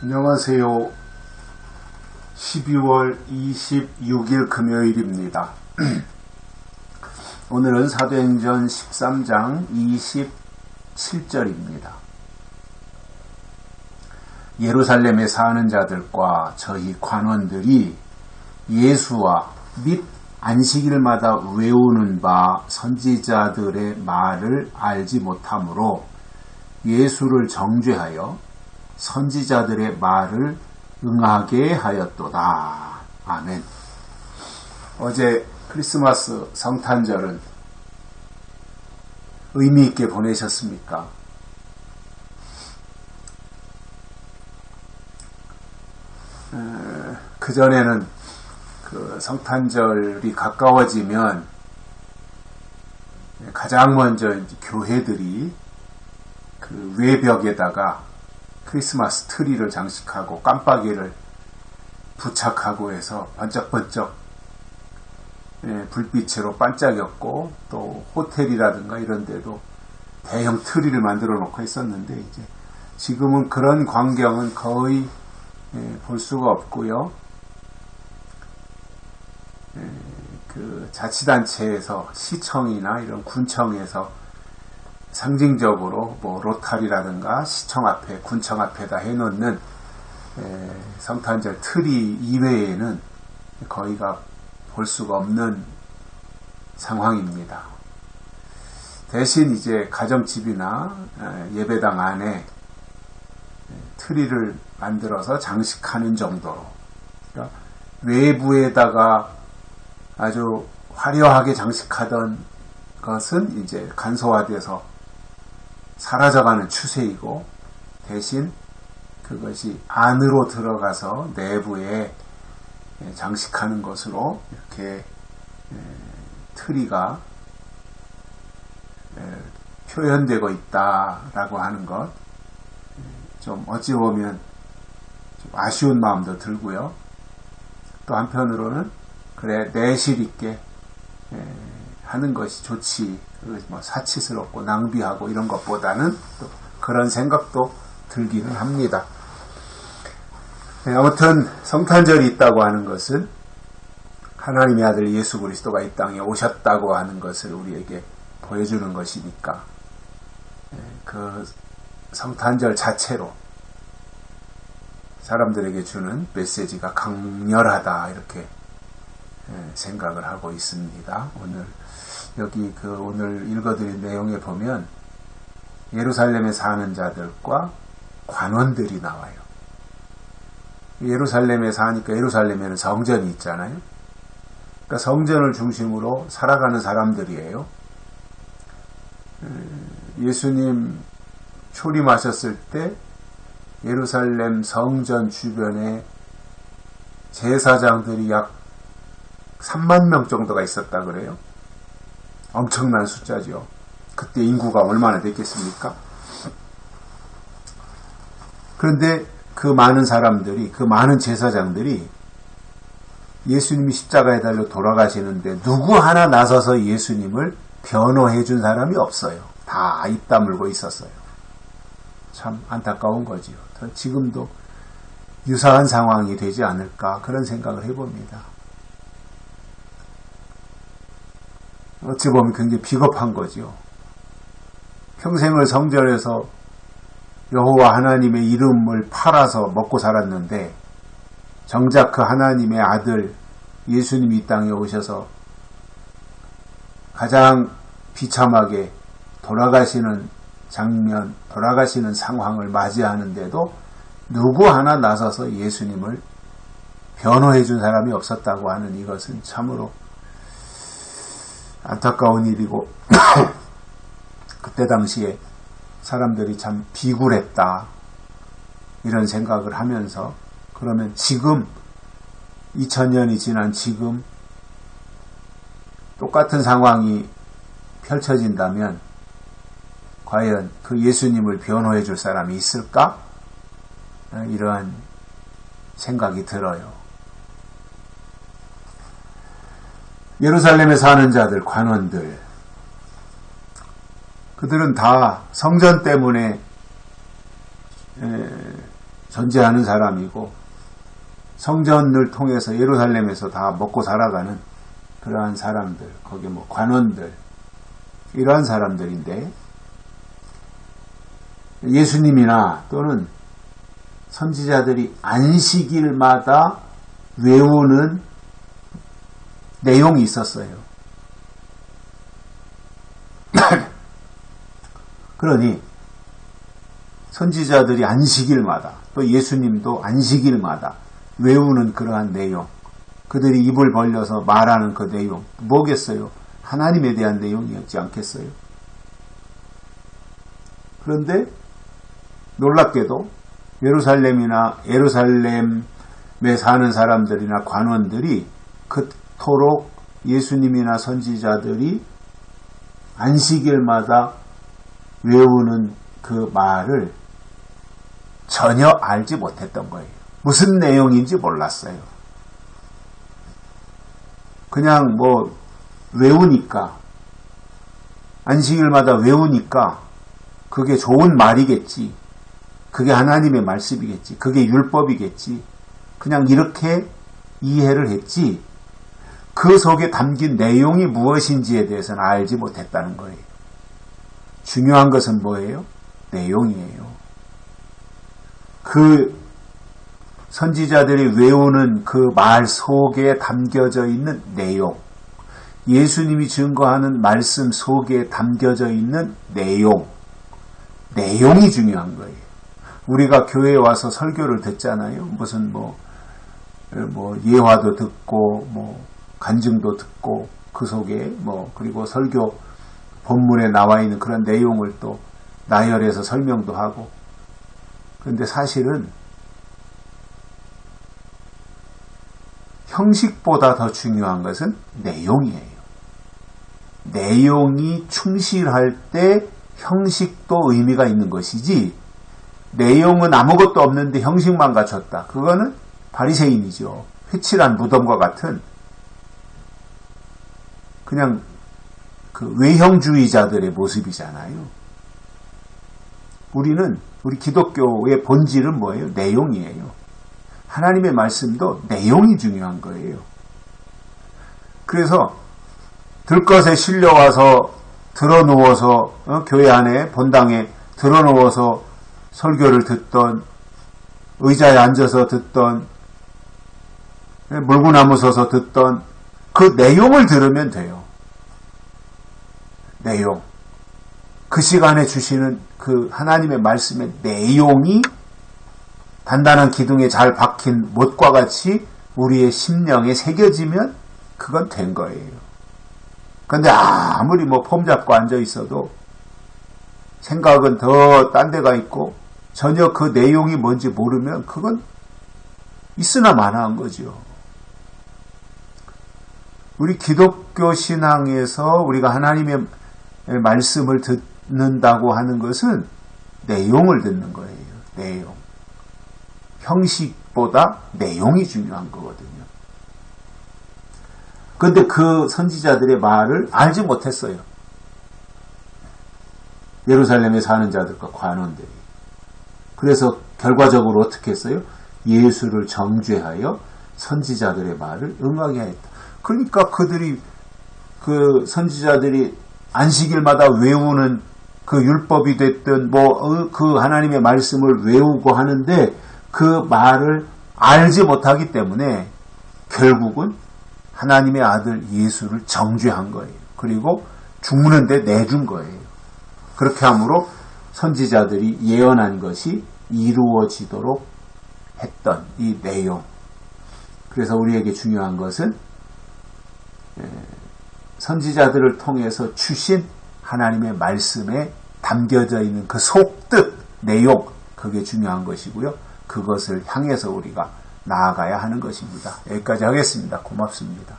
안녕하세요. 12월 26일 금요일입니다. 오늘은 사도행전 13장 27절입니다. 예루살렘에 사는 자들과 저희 관원들이 예수와 및 안식일마다 외우는 바 선지자들의 말을 알지 못하므로 예수를 정죄하여 선지자들의 말을 응하게 하였도다. 아멘. 어제 크리스마스 성탄절은 의미 있게 보내셨습니까? 그 전에는 그 성탄절이 가까워지면 가장 먼저 교회들이 그 외벽에다가 크리스마스 트리를 장식하고 깜빡이를 부착하고 해서 번쩍번쩍 예, 불빛으로 반짝였고 또 호텔이라든가 이런 데도 대형 트리를 만들어 놓고 있었는데 이제 지금은 그런 광경은 거의 예, 볼 수가 없고요. 예, 그 자치단체에서 시청이나 이런 군청에서 상징적으로 뭐 로탈이라든가 시청 앞에 군청 앞에다 해놓는 성탄절 트리 이외에는 거의가 볼 수가 없는 상황입니다. 대신 이제 가정집이나 예배당 안에 트리를 만들어서 장식하는 정도로 그러니까 외부에다가 아주 화려하게 장식하던 것은 이제 간소화돼서 사라져가는 추세이고 대신 그것이 안으로 들어가서 내부에 장식하는 것으로 이렇게 트리가 표현되고 있다라고 하는 것, 좀 어찌 보면 좀 아쉬운 마음도 들고요. 또 한편으로는 그래 내실 있게 하는 것이 좋지 뭐 사치스럽고 낭비하고 이런 것보다는 또 그런 생각도 들기는 합니다. 네, 아무튼 성탄절이 있다고 하는 것은 하나님의 아들 예수 그리스도가 이 땅에 오셨다고 하는 것을 우리에게 보여주는 것이니까 네, 그 성탄절 자체로 사람들에게 주는 메시지가 강렬하다 이렇게 네, 생각을 하고 있습니다. 오늘 여기 그 오늘 읽어드린 내용에 보면 예루살렘에 사는 자들과 관원들이 나와요. 예루살렘에 사니까 예루살렘에는 성전이 있잖아요. 그러니까 성전을 중심으로 살아가는 사람들이에요. 예수님 초림하셨을 때 예루살렘 성전 주변에 제사장들이 약 3만 명 정도가 있었다 그래요. 엄청난 숫자죠. 그때 인구가 얼마나 됐겠습니까? 그런데 그 많은 사람들이, 그 많은 제사장들이 예수님이 십자가에 달려 돌아가시는데 누구 하나 나서서 예수님을 변호해 준 사람이 없어요. 다 입 다물고 있었어요. 참 안타까운 거지요. 지금도 유사한 상황이 되지 않을까 그런 생각을 해봅니다. 어찌 보면 굉장히 비겁한 거지요. 평생을 성전에서 여호와 하나님의 이름을 팔아서 먹고 살았는데 정작 그 하나님의 아들 예수님이 이 땅에 오셔서 가장 비참하게 돌아가시는 장면, 돌아가시는 상황을 맞이하는데도 누구 하나 나서서 예수님을 변호해 준 사람이 없었다고 하는 이것은 참으로 안타까운 일이고 그때 당시에 사람들이 참 비굴했다 이런 생각을 하면서 그러면 지금 2000년이 지난 지금 똑같은 상황이 펼쳐진다면 과연 그 예수님을 변호해 줄 사람이 있을까? 이러한 생각이 들어요. 예루살렘에 사는 자들, 관원들, 그들은 다 성전 때문에 존재하는 사람이고 성전을 통해서 예루살렘에서 다 먹고 살아가는 그러한 사람들, 거기 뭐 관원들, 이러한 사람들인데 예수님이나 또는 선지자들이 안식일마다 외우는 내용이 있었어요. 그러니 선지자들이 안식일마다 또 예수님도 안식일마다 외우는 그러한 내용 그들이 입을 벌려서 말하는 그 내용 뭐겠어요? 하나님에 대한 내용이었지 않겠어요? 그런데 놀랍게도 예루살렘이나 예루살렘에 사는 사람들이나 관원들이 그 토록 예수님이나 선지자들이 안식일마다 외우는 그 말을 전혀 알지 못했던 거예요. 무슨 내용인지 몰랐어요. 그냥 뭐 외우니까 안식일마다 외우니까 그게 좋은 말이겠지. 그게 하나님의 말씀이겠지. 그게 율법이겠지. 그냥 이렇게 이해를 했지. 그 속에 담긴 내용이 무엇인지에 대해서는 알지 못했다는 거예요. 중요한 것은 뭐예요? 내용이에요. 그 선지자들이 외우는 그 말 속에 담겨져 있는 내용, 예수님이 증거하는 말씀 속에 담겨져 있는 내용, 내용이 중요한 거예요. 우리가 교회에 와서 설교를 듣잖아요. 무슨 뭐, 뭐 예화도 듣고, 뭐 간증도 듣고, 그 속에 뭐, 그리고 설교 본문에 나와 있는 그런 내용을 또 나열해서 설명도 하고. 그런데 사실은 형식보다 더 중요한 것은 내용이에요. 내용이 충실할 때 형식도 의미가 있는 것이지 내용은 아무것도 없는데 형식만 갖췄다. 그거는 바리새인이죠. 회칠한 무덤과 같은 그냥 그 외형주의자들의 모습이잖아요. 우리는 우리 기독교의 본질은 뭐예요? 내용이에요. 하나님의 말씀도 내용이 중요한 거예요. 그래서 들것에 실려와서 들어누워서 어? 교회 안에 본당에 들어누워서 설교를 듣던 의자에 앉아서 듣던 예, 물구나무 서서 듣던 그 내용을 들으면 돼요. 내용. 그 시간에 주시는 그 하나님의 말씀의 내용이 단단한 기둥에 잘 박힌 못과 같이 우리의 심령에 새겨지면 그건 된 거예요. 근데 아무리 뭐 폼 잡고 앉아 있어도 생각은 더 딴 데가 있고 전혀 그 내용이 뭔지 모르면 그건 있으나 마나한 거죠. 우리 기독교 신앙에서 우리가 하나님의 말씀을 듣는다고 하는 것은 내용을 듣는 거예요. 내용. 형식보다 내용이 중요한 거거든요. 근데 그 선지자들의 말을 알지 못했어요. 예루살렘에 사는 자들과 관원들이. 그래서 결과적으로 어떻게 했어요? 예수를 정죄하여 선지자들의 말을 응하게 했다. 그러니까 그들이 그 선지자들이 안식일마다 외우는 그 율법이 됐든 뭐 그 하나님의 말씀을 외우고 하는데 그 말을 알지 못하기 때문에 결국은 하나님의 아들 예수를 정죄한 거예요. 그리고 죽는데 내준 거예요. 그렇게 함으로 선지자들이 예언한 것이 이루어지도록 했던 이 내용. 그래서 우리에게 중요한 것은 선지자들을 통해서 주신 하나님의 말씀에 담겨져 있는 그 속뜻, 내용, 그게 중요한 것이고요. 그것을 향해서 우리가 나아가야 하는 것입니다. 여기까지 하겠습니다. 고맙습니다.